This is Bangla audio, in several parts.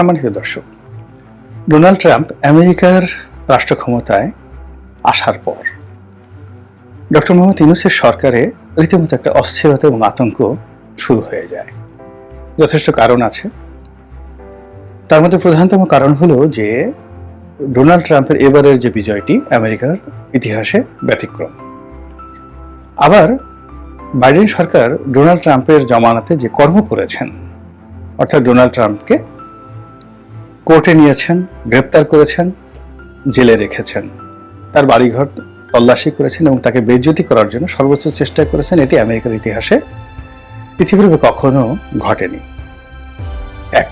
সম্মানিত দর্শক, ডোনাল্ড ট্রাম্প আমেরিকার রাষ্ট্র ক্ষমতায় আসার পর ডক্টর মোহাম্মদ ইউনুসের সরকারে রীতিমতো একটা অস্থিরতা এবং আতঙ্ক শুরু হয়ে যায়। যথেষ্ট কারণ আছে। তার মধ্যে প্রধানতম কারণ হলো যে ডোনাল্ড ট্রাম্পের এবারের যে বিজয়টি আমেরিকার ইতিহাসে ব্যতিক্রম। আবার বাইডেন সরকার ডোনাল্ড ট্রাম্পের জমানাতে যে কর্ম করেছেন, অর্থাৎ ডোনাল্ড ট্রাম্পকে কোর্টে নিয়েছেন, গ্রেপ্তার করেছেন, জেলে রেখেছেন। তার বাড়িঘর তল্লাশি করেছেন এবং তাকে বেজ্জতি করার জন্য সর্বোচ্চ চেষ্টা করেছেন। এটি আমেরিকার ইতিহাসে পৃথিবীর কখনো ঘটেনি। এক,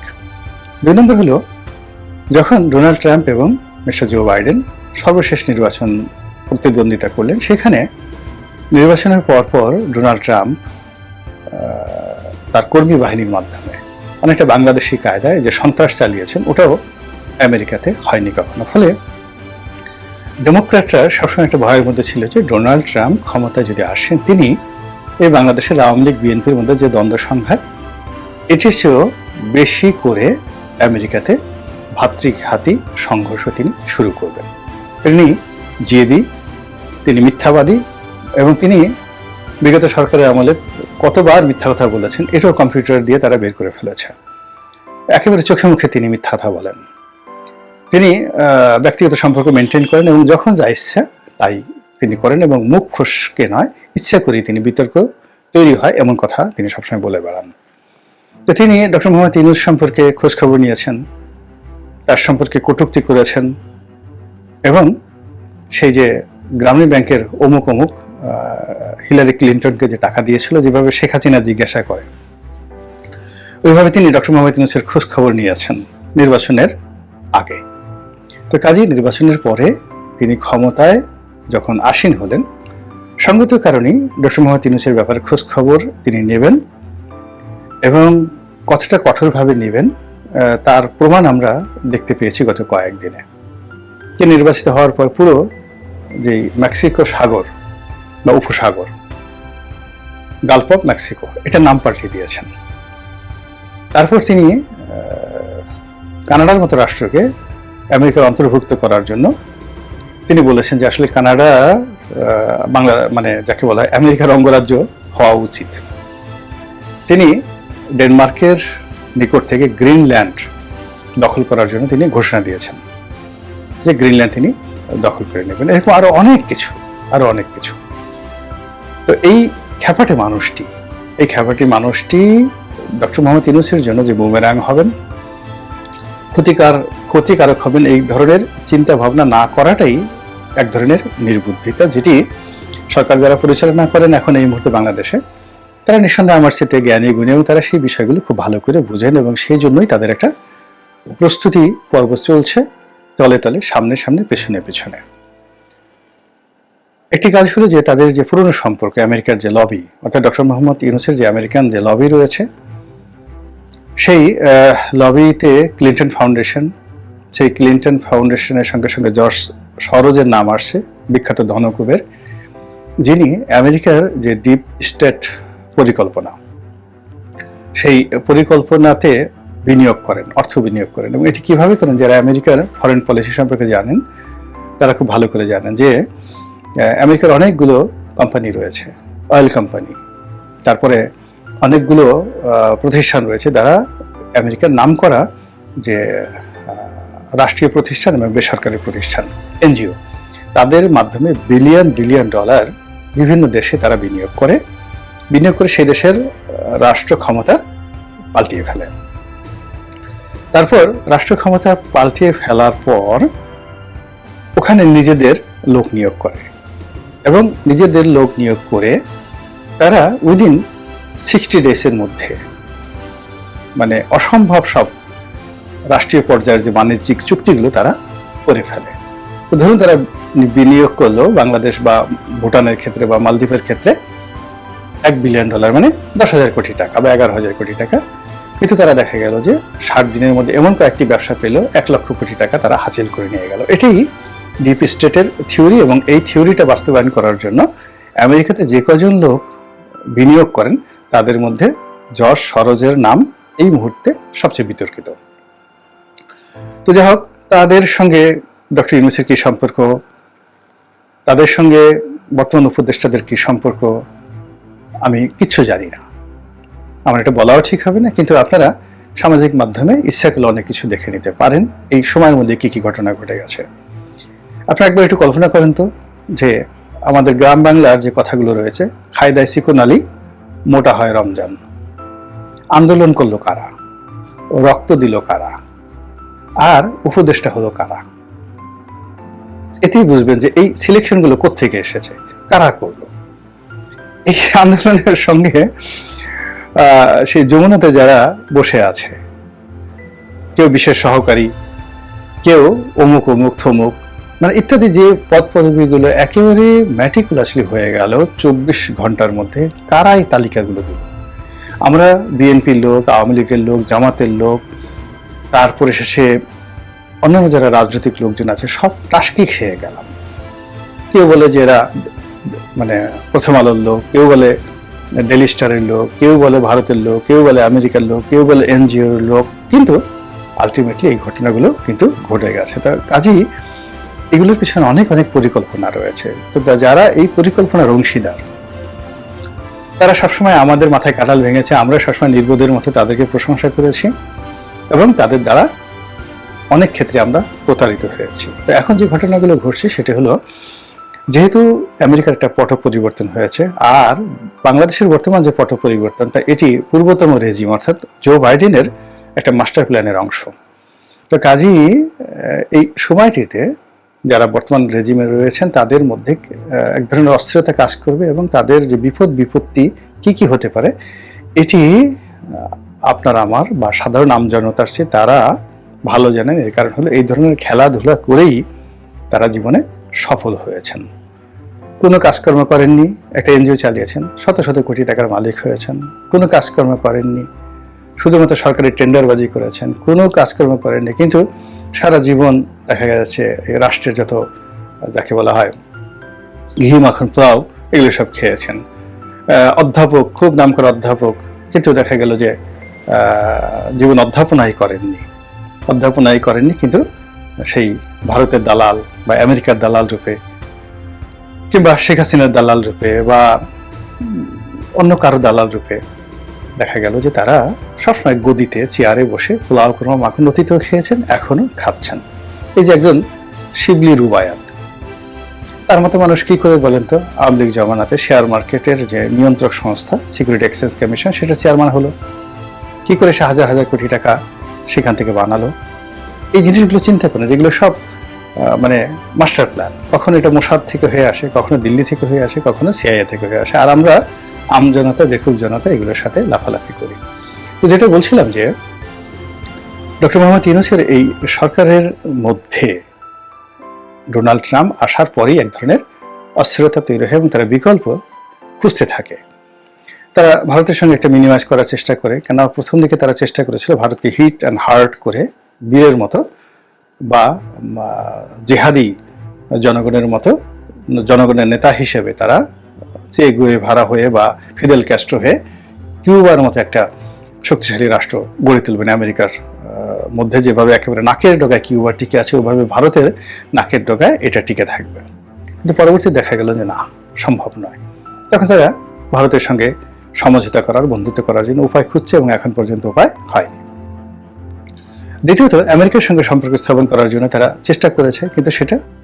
দুই নম্বর হলো, যখন ডোনাল্ড ট্রাম্প এবং মিস্টার জো বাইডেন সর্বশেষ নির্বাচন প্রতিদ্বন্দ্বিতা করলেন, সেখানে নির্বাচনের পরপর ডোনাল্ড ট্রাম্প তার কর্মী বাহিনীর মাধ্যমে অনেকটা বাংলাদেশি কায়দায় যে সন্ত্রাস চালিয়েছেন, ওটাও আমেরিকাতে হয়নি কখনো। ফলে ডেমোক্র্যাটরা সবসময় একটা ভয়ের মধ্যে ছিল যে ডোনাল্ড ট্রাম্প ক্ষমতায় যদি আসেন, তিনি এই বাংলাদেশের আওয়ামী লীগ, বিএনপির মধ্যে যে দ্বন্দ্ব সংঘাত, এটির চেয়েও বেশি করে আমেরিকাতে ভাতৃঘাতী সংঘর্ষ তিনি শুরু করবেন। তিনি জেদি তিনি মিথ্যাবাদী এবং তিনি বিগত সরকারের আমলে কতবার মিথ্যা কথা বলেছেন, এটাও কম্পিউটার দিয়ে তারা বের করে ফেলেছে। একেবারে চোখে মুখে তিনি মিথ্যা কথা বলেন। তিনি ব্যক্তিগত সম্পর্ক মেনটেন করেন এবং যখন যা ইচ্ছা তাই তিনি করেন এবং মুখ খুশকে নয়, ইচ্ছা করেই তিনি বিতর্ক তৈরি হয়, এমন কথা তিনি সবসময় বলে বেড়ান। তো তিনি ডক্টর মোহাম্মদ ইনুস সম্পর্কে খোঁজখবর নিয়েছেন, তার সম্পর্কে কটূক্তি করেছেন এবং সেই যে গ্রামীণ ব্যাংকের অমুক অমুক হিলারি ক্লিন্টনকে যে টাকা দিয়েছিল, যেভাবে শেখ হাসিনা জিজ্ঞাসা করে, ওইভাবে তিনি ডক্টর মোহাম্মদ ইউনুসের খোঁজ খবর নিয়েছেন নির্বাচনের আগে। তো কাজী, নির্বাচনের পরে তিনি ক্ষমতায় যখন আসীন হলেন, সঙ্গত কারণেই ডক্টর মোহাম্মদ ইউনুসের ব্যাপারে খোঁজ খবর তিনি নেবেন এবং কতটা কঠোরভাবে নেবেন তার প্রমাণ আমরা দেখতে পেয়েছি গত কয়েকদিনে। যে নির্বাচিত হওয়ার পর পুরো যে মেক্সিকো সাগর বা উপসাগর। অফ মেক্সিকো এটা নাম পাল্টে দিয়েছেন। তারপর তিনি কানাডার মতো রাষ্ট্রকে আমেরিকার অন্তর্ভুক্ত করার জন্য তিনি বলেছেন যে আসলে কানাডা বাংলা মানে যাকে বলা হয় আমেরিকার অঙ্গরাজ্য হওয়া উচিত। তিনি ডেনমার্কের নিকট থেকে গ্রিনল্যান্ড দখল করার জন্য তিনি ঘোষণা দিয়েছেন। যে গ্রিনল্যান্ড তিনি দখল করে নেবেন। এরকম আরও অনেক কিছু আরও অনেক কিছু। তো এই খ্যাপাটে মানুষটি, এই খ্যাপাটি মানুষটি ডক্টর মোহাম্মদ ইউনুসের জন্য যে বুমেরাং হবেন, ক্ষতিকার, ক্ষতিকারক হবেন এই ধরনের চিন্তা ভাবনা না করাটাই এক ধরনের নির্বুদ্ধিতা, যেটি সরকার যারা পরিচালনা করেন এখন এই মুহূর্তে বাংলাদেশে, তারা নিঃসন্দেহে আমার সাথে জ্ঞানী গুণী এবং তারা সেই বিষয়গুলো খুব ভালো করে বুঝেন এবং সেই জন্যই তাদের একটা প্রস্তুতি পর্ব চলছে তলে তলে, সামনে সামনে, পেছনে পেছনে। একটি কাজ হলো যে তাদের যে পুরনো সম্পর্ক আমেরিকার যে লবি অর্থাৎ ডক্টর মোহাম্মদ ইউনুসের যে আমেরিকান যে লবি রয়েছে, সেই লবিতে ক্লিন্টন ফাউন্ডেশন সেই ক্লিন্টন ফাউন্ডেশনের সঙ্গে সঙ্গে জর্জ সরোজের নাম আসছে, বিখ্যাত ধনকুবের, যিনি আমেরিকার যে ডিপ স্টেট পরিকল্পনা, সেই পরিকল্পনাতে বিনিয়োগ করেন, অর্থ বিনিয়োগ করেন। এবং এটি কীভাবে করেন, যারা আমেরিকার ফরেন পলিসি সম্পর্কে জানেন, তারা খুব ভালো করে জানেন যে আমেরিকার অনেকগুলো কোম্পানি রয়েছে অয়েল কোম্পানি তারপরে অনেকগুলো প্রতিষ্ঠান রয়েছে যারা আমেরিকার নাম করা যে রাষ্ট্রীয় প্রতিষ্ঠান এবং বেসরকারি প্রতিষ্ঠান, এনজিও। তাদের মাধ্যমে বিলিয়ন বিলিয়ন ডলার বিভিন্ন দেশে তারা বিনিয়োগ করে বিনিয়োগ করে সেই দেশের রাষ্ট্র ক্ষমতা পাল্টিয়ে ফেলে। তারপর রাষ্ট্র ক্ষমতা পাল্টিয়ে ফেলার পর ওখানে নিজেদের লোক নিয়োগ করে। এবং নিজেদের লোক নিয়োগ করে তারা উইদিন সিক্সটি ডেসের মধ্যে মানে অসম্ভব সব রাষ্ট্রীয় পর্যায়ের যে বাণিজ্যিক চুক্তিগুলো তারা করে ফেলে। ধরুন তারা বিনিয়োগ করল বাংলাদেশ বা ভুটানের ক্ষেত্রে বা মালদ্বীপের ক্ষেত্রে এক বিলিয়ন ডলার মানে দশ হাজার কোটি টাকা বা এগারো হাজার কোটি টাকা। কিন্তু তারা দেখা গেল যে ষাট দিনের মধ্যে এমন কয়েকটি ব্যবসা পেল, এক লক্ষ কোটি টাকা তারা হাসিল করে নিয়ে গেল। এটাই ডিপ স্টেটের থিওরি এবং এই থিওরিটা বাস্তবায়ন করার জন্য আমেরিকাতে যে কজন লোক বিনিয়োগ করেন, তাদের মধ্যে যশ সরোজের নাম এই মুহূর্তে সবচেয়ে বিতর্কিত। তো যাই হোক, তাদের সঙ্গে ডক্টর ইউনুসের কী সম্পর্ক? তাদের সঙ্গে বর্তমান উপদেষ্টাদের কী সম্পর্ক? আমি কিচ্ছু জানি না। আমার এটা বলাও ঠিক হবে না, কিন্তু আপনারা সামাজিক মাধ্যমে ইচ্ছা করলে অনেক কিছু দেখে নিতে পারেন। এই সময়ের মধ্যে কি কি ঘটনা ঘটে গেছে। আপনারা একবার একটু কল্পনা করেন তো যে আমাদের গ্রাম বাংলার যে কথাগুলো রয়েছে, খায়দায় সিকোন আলী, মোটা হয় রমজান। আন্দোলন করল কারা? রক্ত দিল কারা? আর উপদেশটা হলো কারা? এতেই বুঝবেন যে এই সিলেকশনগুলো কোত্থেকে এসেছে, কারা করল? এই আন্দোলনের সঙ্গে সেই যমুনাতে যারা বসে আছে, কেউ বিশেষ সহকারী, কেউ অমুক অমুক থমুক মানে ইত্যাদি যে পদ পদবীগুলো একেবারে ম্যাটিকুলাসলি হয়ে গেল চব্বিশ ঘণ্টার মধ্যে কারা এই তালিকাগুলো দিল। আমরা বিএনপির লোক, আওয়ামী লীগের লোক, জামাতের লোক, তারপরে শেষে অন্যান্য যারা রাজনৈতিক লোকজন আছে, সব টাসকি খেয়ে গেলাম। কেউ বলে যে এরা মানে প্রথম আলোর লোক, কেউ বলে ডেলি স্টারের লোক, কেউ বলে ভারতের লোক, কেউ বলে আমেরিকার লোক, কেউ বলে এনজিওর লোক, কিন্তু আলটিমেটলি এই ঘটনাগুলো কিন্তু ঘটে গেছে। তার কাজেই এগুলোর পিছনে অনেক অনেক পরিকল্পনা রয়েছে। তো যারা এই পরিকল্পনার অংশীদার, তারা সবসময় আমাদের মাথায় কাটাল ভেঙেছে। আমরা সবসময় নির্বোধের মতো তাদেরকে প্রশংসা করেছি এবং তাদের দ্বারা অনেক ক্ষেত্রে আমরা প্রতারিত হয়েছি। তো এখন যে ঘটনাগুলো ঘটছে, সেটা হলো, যেহেতু আমেরিকার একটা পট পরিবর্তন হয়েছে, আর বাংলাদেশের বর্তমান যে পট পরিবর্তনটা, এটি পূর্বতম রেজিম, অর্থাৎ জো বাইডেনের একটা মাস্টার প্ল্যানের অংশ। তো কাজেই এই সময়টিতে যারা বর্তমান রেজিমে রয়েছেন, তাদের মধ্যে এক ধরনের অস্থিরতা কাজ করবে এবং তাদের যে বিপদ, বিপত্তি কি কি হতে পারে, এটি আপনার আমার বা সাধারণ আমজনতার চেয়ে তারা ভালো জানেন এর কারণ হলো এই ধরনের খেলাধুলা করেই তারা জীবনে সফল হয়েছেন। কোনো কাজকর্ম করেননি, একটা এনজিও চালিয়েছেন, শত শত কোটি টাকার মালিক হয়েছেন। কোনো কাজকর্ম করেননি, শুধুমাত্র সরকারি টেন্ডারবাজি করেছেন। কোনো কাজকর্ম করেননি, কিন্তু সারা জীবন দেখা যাচ্ছে রাষ্ট্রের যত, যাকে বলা হয় ঘি মাখন পোলাও এগুলো সব খেয়েছেন। অধ্যাপক, খুব নাম করা অধ্যাপক, কিন্তু দেখা গেল যে জীবন অধ্যাপনাই করেননি। অধ্যাপনাই করেননি, কিন্তু সেই ভারতের দালাল বা আমেরিকার দালাল রূপে, কিংবা শেখ হাসিনার দালাল রূপে বা অন্য কারও দালাল রূপে দেখা গেল যে তারা সবসময় গদিতে চেয়ারে বসে পোলাও কুরমা মাখন অতীতেও খেয়েছেন এখনও খাচ্ছেন। এই যে একজন শিবলি রুবায়াত। তার মতো মানুষ কি করে বলেন তো? আওয়ামী লীগ জমানাতে শেয়ার মার্কেটের যে নিয়ন্ত্রক সংস্থা সিকিউরিটি এক্সচেঞ্জ কমিশন সেটা চেয়ারম্যান হলো। কি করে সে হাজার হাজার কোটি টাকা সেখান থেকে বানালো? এই জিনিসগুলো চিন্তা করেন, যেগুলো সব মানে মাস্টার প্ল্যান কখনো এটা মোসাদ থেকে হয়ে আসে, কখনো দিল্লি থেকে হয়ে আসে, কখনো সিআইএ থেকে হয়ে আসে। আর আমরা আমজনতা বেকুব জনতা এগুলোর সাথে লাফালাফি করি। তো যেটা বলছিলাম যে ডক্টর মোহাম্মদ ইউনুসের এই সরকারের মধ্যে ডোনাল্ড ট্রাম্প আসার পরেই এক ধরনের অস্থিরতা তৈরি হয় এবং তারা বিকল্প খুঁজতে থাকে। তারা ভারতের সঙ্গে একটা মিনিমাইজ করার চেষ্টা করে। কেন প্রথম দিকে তারা চেষ্টা করেছিল ভারতকে হিট অ্যান্ড হার্ট করে বীরের মতো বা জেহাদি জনগণের মতো, জনগণের নেতা হিসেবে তারা চেয়ে গুয়ে ভাড়া হয়ে বা ফিদেল ক্যাস্ট্রো হয়ে কিউবার মতো একটা শক্তিশালী রাষ্ট্র গড়ে তুলবেন আমেরিকার মধ্যে যেভাবে একেবারে নাকের ডগায় কিউবা টিকে আছে, ওভাবে ভারতের নাকের ডগায় এটা টিকে থাকবে। কিন্তু পরবর্তী দেখা গেল যে না, সম্ভব নয়। তখন তারা ভারতের সঙ্গে সমঝোতা করার, বন্ধুত্ব করার জন্য উপায় খুঁজছে এবং এখন পর্যন্ত উপায় হয়নি। দ্বিতীয়ত, আমেরিকার সঙ্গে সম্পর্ক স্থাপন করার জন্য তারা চেষ্টা করেছে, কিন্তু সেটা